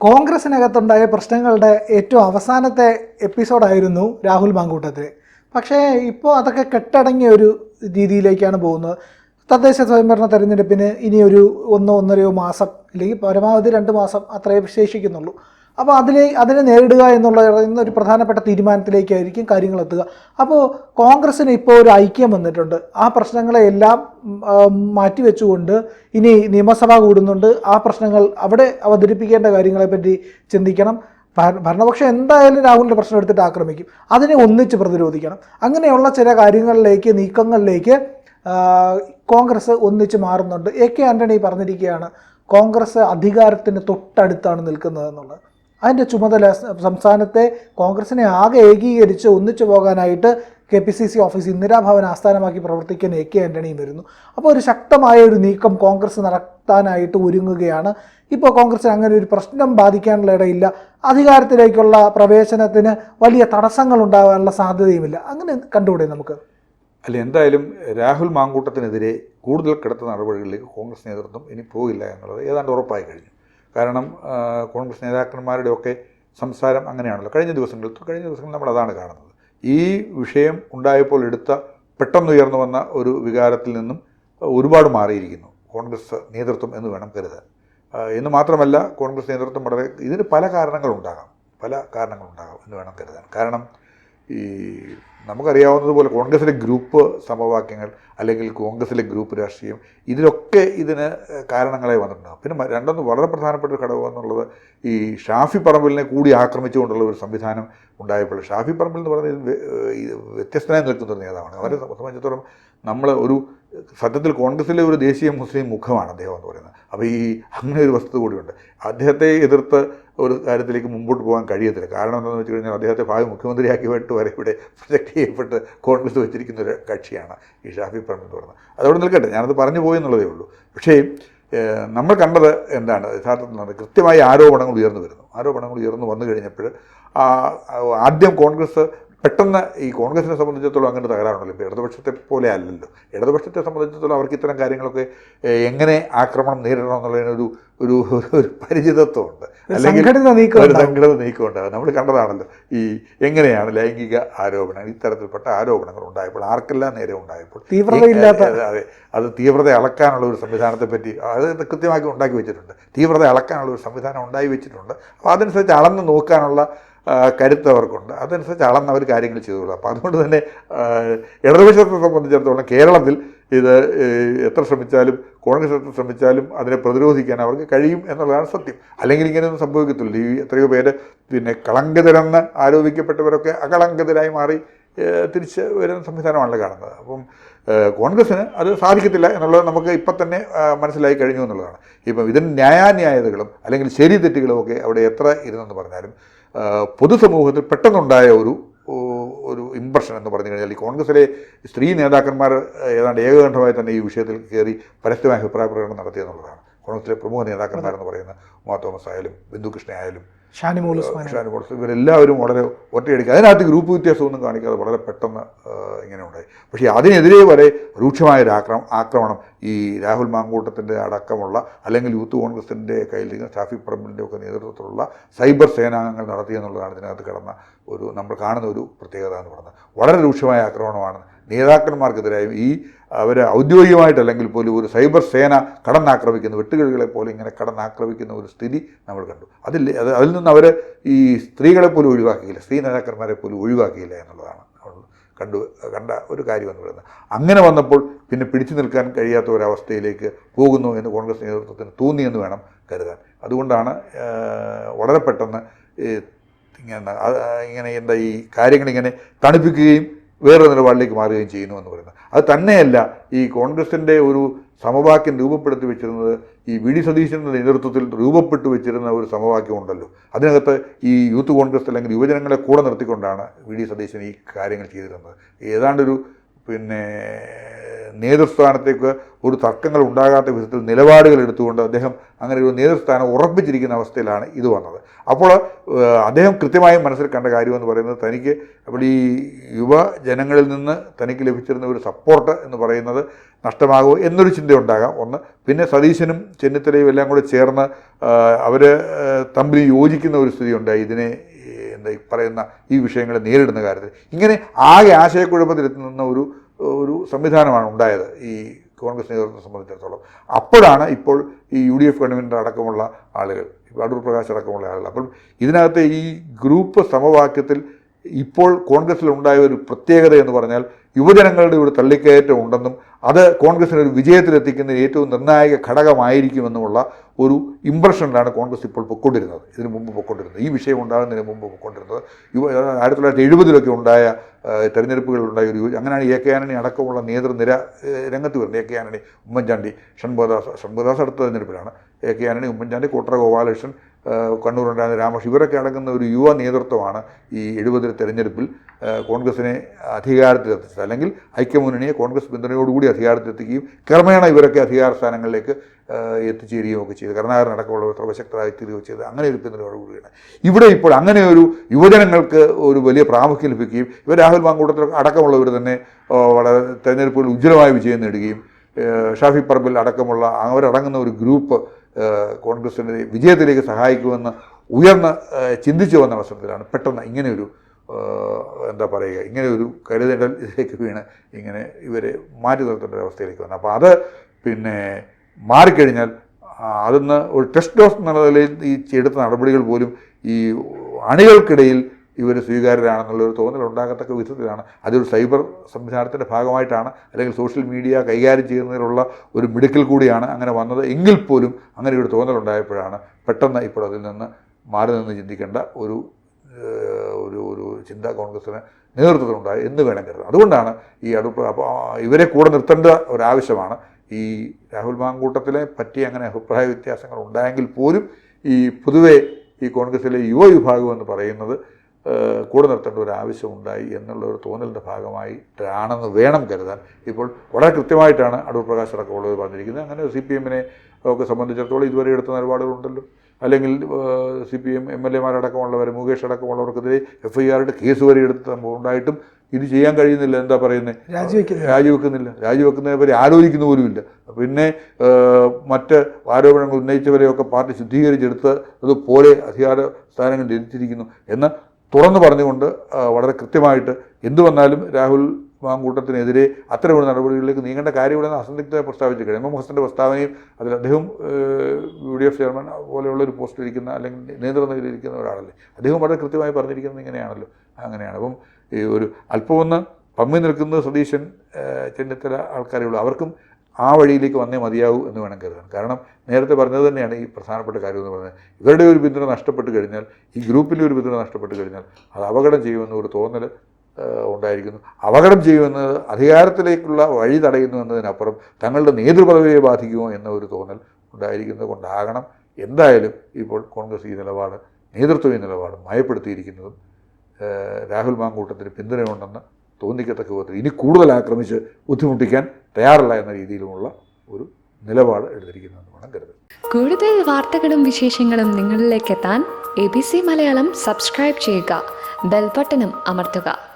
കോൺഗ്രസിനകത്തുണ്ടായ പ്രശ്നങ്ങളുടെ ഏറ്റവും അവസാനത്തെ എപ്പിസോഡായിരുന്നു രാഹുൽ മാങ്കൂട്ടത്തിൽ പക്ഷേ ഇപ്പോൾ അതൊക്കെ കെട്ടടങ്ങിയ ഒരു രീതിയിലേക്കാണ് പോകുന്നത്. തദ്ദേശ സ്വയംഭരണ തെരഞ്ഞെടുപ്പിന് ഇനി ഒരു ഒന്നോ ഒന്നരയോ മാസം അല്ലെങ്കിൽ പരമാവധി രണ്ട് മാസം അത്രയേ ശേഷിക്കുന്നുള്ളൂ അപ്പോൾ അതിലെ അതിനെ നേരിടുക എന്നുള്ള ഒരു പ്രധാനപ്പെട്ട തീരുമാനത്തിലേക്കായിരിക്കും കാര്യങ്ങൾ എത്തുക അപ്പോൾ കോൺഗ്രസ്സിന് ഇപ്പോൾ ഒരു ഐക്യം വന്നിട്ടുണ്ട്. ആ ആ, മാറ്റിവെച്ചുകൊണ്ട് ഇനി നിയമസഭ കൂടുന്നുണ്ട്. ആ പ്രശ്നങ്ങൾ അവിടെ അവതരിപ്പിക്കേണ്ട കാര്യങ്ങളെപ്പറ്റി ചിന്തിക്കണം. ഭരണപക്ഷം എന്തായാലും രാഹുലിന്റെ പ്രശ്നം എടുത്തിട്ട് ആക്രമിക്കും. അതിനെ ഒന്നിച്ച് പ്രതിരോധിക്കണം. അങ്ങനെയുള്ള ചില കാര്യങ്ങളിലേക്ക് നീക്കങ്ങളിലേക്ക് കോൺഗ്രസ് ഒന്നിച്ച് മാറുന്നുണ്ട്. എ കെ ആന്റണി പറഞ്ഞിരിക്കുകയാണ് കോൺഗ്രസ് അധികാരത്തിന് തൊട്ടടുത്താണ് നിൽക്കുന്നത് എന്നുള്ളത്. അതിന്റെ ചുമതല സംസ്ഥാനത്തെ കോൺഗ്രസിനെ ആകെ ഏകീകരിച്ച് ഒന്നിച്ചു പോകാനായിട്ട് K P C C office Indirabhavan ആസ്ഥാനമാക്കി പ്രവർത്തിക്കുന്ന എ കെ ആന്റണിയും വരുന്നു. അപ്പോൾ ഒരു ശക്തമായ ഒരു നീക്കം കോൺഗ്രസ് നടത്താനായിട്ട് ഒരുങ്ങുകയാണ്. ഇപ്പോൾ കോൺഗ്രസിന് അങ്ങനെ ഒരു പ്രശ്നം ബാധിക്കാനുള്ള ഇടയില്ല. അധികാരത്തിലേക്കുള്ള പ്രവേശനത്തിന് വലിയ തടസ്സങ്ങൾ ഉണ്ടാകാനുള്ള സാധ്യതയുമില്ല. അങ്ങനെ കണ്ടുകൂടെ നമുക്ക്. അല്ല എന്തായാലും രാഹുൽ മാങ്കൂട്ടത്തിനെതിരെ കൂടുതൽ കിടത്ത നടപടികളിലേക്ക് കോൺഗ്രസ് നേതൃത്വം ഇനി പോകില്ല എന്നുള്ളത് ഏതാണ്ട് ഉറപ്പായി കഴിഞ്ഞു. കാരണം കോൺഗ്രസ് നേതാക്കന്മാരുടെ ഒക്കെ സംസാരം അങ്ങനെയാണല്ലോ. കഴിഞ്ഞ ദിവസങ്ങളിൽ കഴിഞ്ഞ ദിവസങ്ങളിൽ നമ്മൾ അതാണ് കാണുന്നത്. ഈ വിഷയം ഉണ്ടായപ്പോൾ എടുത്ത പെട്ടെന്നുയർന്നു വന്ന ഒരു വികാരത്തിൽ നിന്നും ഒരുപാട് മാറിയിരിക്കുന്നു കോൺഗ്രസ് നേതൃത്വം എന്ന് വേണം കരുതാൻ. എന്ന് മാത്രമല്ല കോൺഗ്രസ് നേതൃത്വം വളരെ ഇതിന് പല കാരണങ്ങളുണ്ടാകാം. പല കാരണങ്ങളുണ്ടാകാം എന്ന് വേണം കരുതാൻ. കാരണം ഈ നമുക്കറിയാവുന്നതുപോലെ കോൺഗ്രസിലെ ഗ്രൂപ്പ് സമവാക്യങ്ങൾ അല്ലെങ്കിൽ കോൺഗ്രസിലെ ഗ്രൂപ്പ് രാഷ്ട്രീയം ഇതിലൊക്കെ ഇതിന് കാരണങ്ങളായി വന്നിട്ടുണ്ടാകും പിന്നെ രണ്ടൊന്നും വളരെ പ്രധാനപ്പെട്ട ഒരു ഘടകം എന്നുള്ളത് ഈ ഷാഫി പറമ്പിലിനെ കൂടി ആക്രമിച്ചുകൊണ്ടുള്ള ഒരു സംവിധാനം ഉണ്ടായപ്പോൾ ഷാഫി പറമ്പിൽ എന്ന് പറയുന്നത് വ്യത്യസ്തനായി നിൽക്കുന്ന ഒരു നേതാവാണ്. അവരെ സംബന്ധിച്ചിടത്തോളം നമ്മൾ ഒരു സത്യത്തിൽ കോൺഗ്രസിലെ ഒരു ദേശീയ മുസ്ലിം മുഖമാണ് അദ്ദേഹം എന്ന് പറയുന്നത്. അപ്പോൾ ഈ അങ്ങനെ ഒരു വസ്തു കൂടിയുണ്ട്. അദ്ദേഹത്തെ എതിർത്ത് ഒരു കാര്യത്തിലേക്ക് മുമ്പോട്ട് പോകാൻ കഴിയത്തില്ല. കാരണം എന്താണെന്ന് വെച്ച് കഴിഞ്ഞാൽ അദ്ദേഹത്തെ ഭാവി മുഖ്യമന്ത്രിയാക്കി വേണ്ടിട്ട് വരെ ഇവിടെ ചെയ്യപ്പെട്ട് കോൺഗ്രസ് വെച്ചിരിക്കുന്ന ഒരു കക്ഷിയാണ് ഈ ഷാഫി പറമ്പ് എന്ന് പറയുന്നത് അതവിടെ നിൽക്കട്ടെ ഞാനത് പറഞ്ഞു പോയി എന്നുള്ളതേ ഉള്ളൂ പക്ഷേ നമ്മൾ കണ്ടത് എന്താണ് യഥാർത്ഥത്തിൽ? കൃത്യമായി ആരോപണങ്ങൾ ഉയർന്നു വരുന്നു ആരോപണങ്ങൾ ഉയർന്നു വന്നു കഴിഞ്ഞപ്പോൾ ആദ്യം കോൺഗ്രസ് പെട്ടെന്ന് ഈ കോൺഗ്രസിനെ സംബന്ധിച്ചിടത്തോളം അങ്ങനെ തകരാറുണ്ടല്ലോ. ഇപ്പോൾ ഇടതുപക്ഷത്തെ പോലെ അല്ലല്ലോ. ഇടതുപക്ഷത്തെ സംബന്ധിച്ചിടത്തോളം അവർക്ക് ഇത്തരം കാര്യങ്ങളൊക്കെ എങ്ങനെ ആക്രമണം നേരിടണം എന്നുള്ളതിനൊരു ഒരു ഒരു- പരിചിതത്വമുണ്ട്. അല്ലെങ്കിൽ ഒരു. സംഘടിത നീക്കം നമ്മൾ കണ്ടതാണല്ലോ ഈ എങ്ങനെയാണ് ലൈംഗിക ആരോപണങ്ങൾ ഇത്തരത്തിൽപ്പെട്ട ആരോപണങ്ങൾ ഉണ്ടായപ്പോൾ ആർക്കെല്ലാം നേരെ ഉണ്ടായപ്പോൾ. തീവ്രതയില്ലാത്ത- അതെ അത് തീവ്രത അളക്കാനുള്ള ഒരു സംവിധാനത്തെ പറ്റി അത് കൃത്യമാക്കി ഉണ്ടാക്കി വെച്ചിട്ടുണ്ട്. തീവ്രത അളക്കാനുള്ള ഒരു സംവിധാനം ഉണ്ടായി വെച്ചിട്ടുണ്ട്. അപ്പോൾ അതനുസരിച്ച് അളന്ന് നോക്കാനുള്ള കരുത്ത് അവർക്കുണ്ട് അതനുസരിച്ച് അളന്ന് അവർ കാര്യങ്ങൾ ചെയ്തോളൂ. അപ്പോൾ അതുകൊണ്ട് തന്നെ ഇടതുപക്ഷത്തെ സംബന്ധിച്ചിടത്തോളം കേരളത്തിൽ ഇത് എത്ര ശ്രമിച്ചാലും കോൺഗ്രസ് എത്ര ശ്രമിച്ചാലും അതിനെ പ്രതിരോധിക്കാൻ അവർക്ക് കഴിയും എന്നുള്ളതാണ് സത്യം. അല്ലെങ്കിൽ ഇങ്ങനെയൊന്നും സംഭവിക്കത്തില്ല. ഈ എത്രയോ പേര് പിന്നെ കളങ്കിതരെന്ന് ആരോപിക്കപ്പെട്ടവരൊക്കെ അകളങ്കിതരായി മാറി തിരിച്ച് വരുന്ന സംവിധാനമാണല്ലോ കാണുന്നത്. അപ്പം കോൺഗ്രസ്സിന് അത് സാധിക്കത്തില്ല എന്നുള്ളത് നമുക്ക് ഇപ്പം തന്നെ മനസ്സിലായി കഴിഞ്ഞു എന്നുള്ളതാണ്. ഇപ്പം ഇതിന് ന്യായാന്യായതകളും അല്ലെങ്കിൽ ശരി തെറ്റുകളും ഒക്കെ അവിടെ എത്ര ഇരുന്നെന്ന് പറഞ്ഞാലും പൊതുസമൂഹത്തിൽ പെട്ടെന്നുണ്ടായ ഒരു ഒരു ഇമ്പ്രഷൻ എന്ന് പറഞ്ഞു കഴിഞ്ഞാൽ ഈ കോൺഗ്രസിലെ സ്ത്രീ നേതാക്കന്മാർ ഏതാണ്ട് ഏകകണ്ഠമായി തന്നെ ഈ വിഷയത്തിൽ കയറി പരസ്യമായ അഭിപ്രായ പ്രകടനം നടത്തിയെന്നുള്ളതാണ്. കോൺഗ്രസിലെ പ്രമുഖ നേതാക്കന്മാരെന്ന് പറയുന്ന ഉമാ തോമസ് ആയാലും ബിന്ദു കൃഷ്ണ ആയാലും ഷാനിമോൾ ഇവരെല്ലാവരും വളരെ ഒറ്റയടിക്കുക അതിനകത്ത് ഗ്രൂപ്പ് വ്യത്യാസമൊന്നും കാണിക്കാതെ വളരെ പെട്ടെന്ന് ഇങ്ങനെ ഉണ്ടായി. പക്ഷേ അതിനെതിരെ വരെ രൂക്ഷമായ ഒരു ആക്രമ ആക്രമണം ഈ രാഹുൽ മാങ്കൂട്ടത്തിന്റെ അടക്കമുള്ള അല്ലെങ്കിൽ യൂത്ത് കോൺഗ്രസിന്റെ കയ്യിലിരിക്കുന്ന ഷാഫി പറമ്പിന്റെ ഒക്കെ നേതൃത്വത്തിലുള്ള സൈബർ സേനാംഗങ്ങൾ നടത്തിയെന്നുള്ളതാണ് ഇതിനകത്ത് കിടന്ന ഒരു നമ്മൾ കാണുന്ന ഒരു പ്രത്യേകത എന്ന് പറയുന്നത്. വളരെ രൂക്ഷമായ ആക്രമണമാണ് നേതാക്കന്മാർക്കെതിരായും ഈ അവർ ഔദ്യോഗികമായിട്ടല്ലെങ്കിൽ പോലും ഒരു സൈബർ സേന കടന്നാക്രമിക്കുന്ന വെട്ടുകിഴികളെ പോലെ ഇങ്ങനെ കടന്നാക്രമിക്കുന്ന ഒരു സ്ഥിതി നമ്മൾ കണ്ടു. അതിൽ അതിൽ നിന്ന് അവർ ഈ സ്ത്രീകളെ പോലും ഒഴിവാക്കിയില്ല സ്ത്രീ നേതാക്കന്മാരെ പോലും ഒഴിവാക്കിയില്ല എന്നുള്ളതാണ് കണ്ടു കണ്ട ഒരു കാര്യം എന്ന് പറയുന്നത്. അങ്ങനെ വന്നപ്പോൾ പിന്നെ പിടിച്ചു നിൽക്കാൻ കഴിയാത്ത ഒരവസ്ഥയിലേക്ക് പോകുന്നു എന്ന് കോൺഗ്രസ് നേതൃത്വത്തിന് തോന്നിയെന്ന് വേണം കരുതാൻ. അതുകൊണ്ടാണ് വളരെ പെട്ടെന്ന് ഇങ്ങനെ ഇങ്ങനെ എന്താ ഈ കാര്യങ്ങളിങ്ങനെ തണുപ്പിക്കുകയും വേറെ നിലപാടിലേക്ക് മാറുകയും ചെയ്യുന്നു എന്ന് പറയുന്നത്. അത് തന്നെയല്ല ഈ കോൺഗ്രസിന്റെ ഒരു സമവാക്യം രൂപപ്പെടുത്തി വെച്ചിരുന്നത് ഈ വി ഡി സതീശന്റെ നേതൃത്വത്തിൽ രൂപപ്പെട്ടു വെച്ചിരുന്ന ഒരു സമവാക്യം ഉണ്ടല്ലോ. അതിനകത്ത് ഈ യൂത്ത് കോൺഗ്രസ് അല്ലെങ്കിൽ യുവജനങ്ങളെ കൂടെ നിർത്തിക്കൊണ്ടാണ് വി ഡി സതീശൻ ഈ കാര്യങ്ങൾ ചെയ്തിരുന്നത്. ഏതാണ്ടൊരു പിന്നെ നേതൃസ്ഥാനത്തേക്ക് ഒരു തർക്കങ്ങൾ ഉണ്ടാകാത്ത വിധത്തിൽ നിലപാടുകൾ എടുത്തുകൊണ്ട് അദ്ദേഹം അങ്ങനെ ഒരു നേതൃസ്ഥാനം ഉറപ്പിച്ചിരിക്കുന്ന അവസ്ഥയിലാണ് ഇത് വന്നത്. അപ്പോൾ അദ്ദേഹം കൃത്യമായും മനസ്സിൽ കണ്ട കാര്യമെന്ന് പറയുന്നത് തനിക്ക് അപ്പോൾ ഈ യുവജനങ്ങളിൽ നിന്ന് തനിക്ക് ലഭിച്ചിരുന്ന ഒരു സപ്പോർട്ട് എന്ന് പറയുന്നത് നഷ്ടമാകുമോ എന്നൊരു ചിന്ത ഉണ്ടാകാം. ഒന്ന് പിന്നെ സതീശനും ചെന്നിത്തലയും എല്ലാം കൂടെ ചേർന്ന് അവർ തമ്മിൽ യോജിക്കുന്ന ഒരു സ്ഥിതി ഉണ്ടായി. ഇതിനെ എന്താ പറയുന്ന ഈ വിഷയങ്ങളെ നേരിടുന്ന കാര്യത്തിൽ. ഇങ്ങനെ ആകെ ആശയക്കുഴപ്പത്തിലെത്തുന്ന ഒരു ഒരു സംവിധാനമാണ് ഉണ്ടായത് ഈ കോൺഗ്രസ് നേതൃത്വത്തെ സംബന്ധിച്ചിടത്തോളം. അപ്പോഴാണ് ഇപ്പോൾ ഈ യു ഡി എഫ് ഗവൺമെന്റ് അടക്കമുള്ള ആളുകൾ അടൂർ പ്രകാശ് അടക്കമുള്ള ആളുകൾ. അപ്പം ഇതിനകത്തെ ഈ ഗ്രൂപ്പ് സമവാക്യത്തിൽ ഇപ്പോൾ കോൺഗ്രസ്സിൽ ഉണ്ടായ ഒരു പ്രത്യേകത എന്ന് പറഞ്ഞാൽ യുവജനങ്ങളുടെ ഒരു തള്ളിക്കയറ്റം ഉണ്ടെന്നും അത് കോൺഗ്രസിന് ഒരു വിജയത്തിലെത്തിക്കുന്ന ഏറ്റവും നിർണായക ഘടകമായിരിക്കുമെന്നുമുള്ള ഒരു ഇമ്പ്രഷനിലാണ് കോൺഗ്രസ് ഇപ്പോൾ പൊക്കൊണ്ടിരുന്നത് ഇതിന് മുമ്പ് പൊക്കൊണ്ടിരുന്നത് ഈ വിഷയം ഉണ്ടാകുന്നതിന് മുമ്പ് പൊക്കൊണ്ടിരുന്നത് യുവ ആയിരത്തി തൊള്ളായിരത്തി എഴുപതിലൊക്കെ ഉണ്ടായ തെരഞ്ഞെടുപ്പുകളിലുണ്ടായ ഒരു അങ്ങനെയാണ് എ കെ ആനണി അടക്കമുള്ള നേതൃനിര രംഗത്ത് വരുന്നത്. എ കെ ആനണി ഉമ്മൻചാണ്ടി ഷൺമുഖദാസ് ഷൺമുഖദാസ് അടുത്ത തെരഞ്ഞെടുപ്പിലാണ്. എ കെ ആനണി ഉമ്മൻചാണ്ടി കോട്ടറ ഗോപാലകൃഷ്ണൻ കണ്ണൂരുണ്ടായിരുന്ന രാമകൃഷ്ണൻ. ഇവരൊക്കെ അടങ്ങുന്ന ഒരു യുവ നേതൃത്വമാണ് ഈ എഴുപതിലെ തെരഞ്ഞെടുപ്പിൽ കോൺഗ്രസിനെ അധികാരത്തിലെത്തിച്ചത്. അല്ലെങ്കിൽ ഐക്യമുന്നണിയെ കോൺഗ്രസ് പിന്തുണയോടുകൂടി അധികാരത്തിലെത്തിക്കുകയും ക്രമേണ ഇവരൊക്കെ അധികാര സ്ഥാനങ്ങളിലേക്ക് എത്തിച്ചേരുകയും ഒക്കെ ചെയ്തു. കരുണാകരൻ അടക്കമുള്ളവർ സർവശക്തരായി തീരുകയും ചെയ്ത് അങ്ങനെ ഒരു പിന്തുണയോടുകൂടിയാണ്. ഇവിടെ ഇപ്പോൾ അങ്ങനെ ഒരു യുവജനങ്ങൾക്ക് ഒരു വലിയ പ്രാമുഖ്യം ലഭിക്കുകയും ഇവർ രാഹുൽ മാങ്കൂട്ടത്തിൽ അടക്കമുള്ളവർ തന്നെ വളരെ തെരഞ്ഞെടുപ്പുകളിൽ ഉജ്ജ്വലമായ വിജയം നേടുകയും ഷാഫി പറമ്പിൽ അടക്കമുള്ള അവരടങ്ങുന്ന ഒരു ഗ്രൂപ്പ് കോൺഗ്രസിന്റെ വിജയത്തിലേക്ക് സഹായിക്കുമെന്ന് ഉയർന്ന് ചിന്തിച്ചു വന്ന അവസരത്തിലാണ് പെട്ടെന്ന് ഇങ്ങനെയൊരു എന്താ പറയുക ഇങ്ങനെ ഒരു കരുതൽ ഇതിലേക്ക് വീണ് ഇങ്ങനെ ഇവരെ മാറ്റി നിർത്തേണ്ട ഒരു അവസ്ഥയിലേക്ക് വന്നു. അപ്പോൾ അത് പിന്നെ മാറിക്കഴിഞ്ഞാൽ അതിന്ന് ഒരു ടെസ്റ്റ് ഡോസ് എന്നുള്ള നിലയിൽ ഈ എടുത്ത നടപടികൾ പോലും ഈ അണികൾക്കിടയിൽ ഇവർ സ്വീകാര്യരാണെന്നുള്ള ഒരു തോന്നൽ ഉണ്ടാകത്തക്ക വിധത്തിലാണ്. അതൊരു സൈബർ സംവിധാനത്തിന്റെ ഭാഗമായിട്ടാണ് അല്ലെങ്കിൽ സോഷ്യൽ മീഡിയ കൈകാര്യം ചെയ്യുന്നതിനുള്ള ഒരു മിടുക്കൽ കൂടിയാണ് അങ്ങനെ വന്നത്. എങ്കിൽ പോലും അങ്ങനെ ഒരു തോന്നൽ ഉണ്ടായപ്പോഴാണ് പെട്ടെന്ന് ഇപ്പോൾ അതിൽ നിന്ന് മാറി നിന്ന് ചിന്തിക്കേണ്ട ഒരു ഒരു ഒരു ചിന്ത കോൺഗ്രസിന് നേതൃത്വത്തിലുണ്ടായി എന്ന് വേണം കരുതാം അതുകൊണ്ടാണ് ഈ അടുപ്പ് അപ്പോൾ ഇവരെ കൂടെ നിർത്തേണ്ട ഒരാവശ്യമാണ് ഈ രാഹുൽ മാങ്കൂട്ടത്തിലെ പറ്റി അങ്ങനെ അഭിപ്രായ വ്യത്യാസങ്ങൾ ഉണ്ടായെങ്കിൽ പോലും ഈ പൊതുവെ ഈ കോൺഗ്രസിലെ യുവ വിഭാഗം എന്ന് പറയുന്നത് കൂടെ നിർത്തേണ്ട ഒരു ആവശ്യമുണ്ടായി എന്നുള്ള ഒരു തോന്നലിന്റെ ഭാഗമായിട്ടാണെന്ന് വേണം കരുതാൻ. ഇപ്പോൾ വളരെ കൃത്യമായിട്ടാണ് അടൂർ പ്രകാശ് അടക്കമുള്ളത് പറഞ്ഞിരിക്കുന്നത്. അങ്ങനെ സി പി എമ്മിനെ ഒക്കെ സംബന്ധിച്ചിടത്തോളം ഇതുവരെ എടുത്ത നിലപാടുകളുണ്ടല്ലോ. അല്ലെങ്കിൽ C P M M L എമാരടക്കമുള്ളവർ Mukesh അടക്കമുള്ളവർക്കെതിരെ എഫ് ഐ ആറിന്റെ കേസ് വരെ എടുത്ത സംഭവം ഉണ്ടായിട്ടും ഇത് ചെയ്യാൻ കഴിയുന്നില്ല. എന്താ പറയുന്നത് രാജിവെക്കുന്നില്ല. രാജിവെക്കുന്നില്ല. രാജിവെക്കുന്നതിനെ പറ്റി ആലോചിക്കുന്ന പോലുമില്ല. പിന്നെ മറ്റ് ആരോപണങ്ങൾ ഉന്നയിച്ചവരെയൊക്കെ പാർട്ടി ശുദ്ധീകരിച്ചെടുത്ത് അതുപോലെ അധികാര സ്ഥാനങ്ങളിൽ ലഭിച്ചിരിക്കുന്നു എന്ന് തുറന്നു പറഞ്ഞുകൊണ്ട് വളരെ കൃത്യമായിട്ട് എന്തു വന്നാലും രാഹുൽ മാങ്കൂട്ടത്തിനെതിരെ അത്തരമൊരു നടപടികളിലേക്ക് നീങ്ങേണ്ട കാര്യമില്ലെന്ന് അസന്ധിഗ്ധമായി പ്രസ്താവിച്ചു കഴിഞ്ഞു. എം. എം. ഹസന്റെ പ്രസ്താവനയും അതിൽ അദ്ദേഹം യു ഡി എഫ് ചെയർമാൻ പോലെയുള്ള ഒരു പോസ്റ്റിൽ ഇരിക്കുന്ന അല്ലെങ്കിൽ നേതൃനിരയിൽ ഇരിക്കുന്ന ഒരാളല്ലേ. അദ്ദേഹം വളരെ കൃത്യമായി പറഞ്ഞിരിക്കുന്നത് ഇങ്ങനെയാണല്ലോ. അങ്ങനെയാണ്. അപ്പം ഈ ഒരു അല്പമൊന്ന് പമ്മി നിൽക്കുന്നത് സതീശൻ ചെന്നിത്തല ആൾക്കാരേ ഉള്ളൂ. അവർക്കും ആ വഴിയിലേക്ക് വന്നേ മതിയാവൂ എന്ന് വേണം കരുതാൻ. കാരണം നേരത്തെ പറഞ്ഞത് തന്നെയാണ് ഈ പ്രധാനപ്പെട്ട കാര്യം എന്ന് പറയുന്നത് ഇവരുടെ ഒരു പിന്തുണ നഷ്ടപ്പെട്ട് കഴിഞ്ഞാൽ ഈ ഗ്രൂപ്പിന്റെ ഒരു പിന്തുണ നഷ്ടപ്പെട്ട് കഴിഞ്ഞാൽ അത് അപകടം ചെയ്യുമെന്ന് ഒരു തോന്നൽ ഉണ്ടായിരിക്കുന്നു. അപകടം ചെയ്യുമെന്നത് അധികാരത്തിലേക്കുള്ള വഴി തടയുന്നു എന്നതിനപ്പുറം തങ്ങളുടെ നേതൃപദവിയെ ബാധിക്കുമോ എന്ന ഒരു തോന്നൽ ഉണ്ടായിരിക്കുന്നത് കൊണ്ടാകണം. എന്തായാലും ഇപ്പോൾ കോൺഗ്രസ് ഈ നിലപാട് നേതൃത്വം ഈ നിലപാട് മയപ്പെടുത്തിയിരിക്കുന്നതും രാഹുൽ മാങ്കൂട്ടത്തിന് പിന്തുണയുണ്ടെന്ന് തോന്നിക്കത്തക്ക വിധത്തിൽ ഇനി കൂടുതൽ ആക്രമിച്ച് ബുദ്ധിമുട്ടിക്കാൻ തയ്യാറല്ല എന്ന രീതിയിലുമുള്ള ഒരു നിലപാട് എടുത്തിരിക്കുന്നതെന്ന് വേണം കരുതുന്നത് കൂടുതൽ വാർത്തകളും വിശേഷങ്ങളും നിങ്ങളിലേക്ക് എത്താൻ A B C Malayalam subscribe ചെയ്യുക. ബെൽബട്ടനും അമർത്തുക.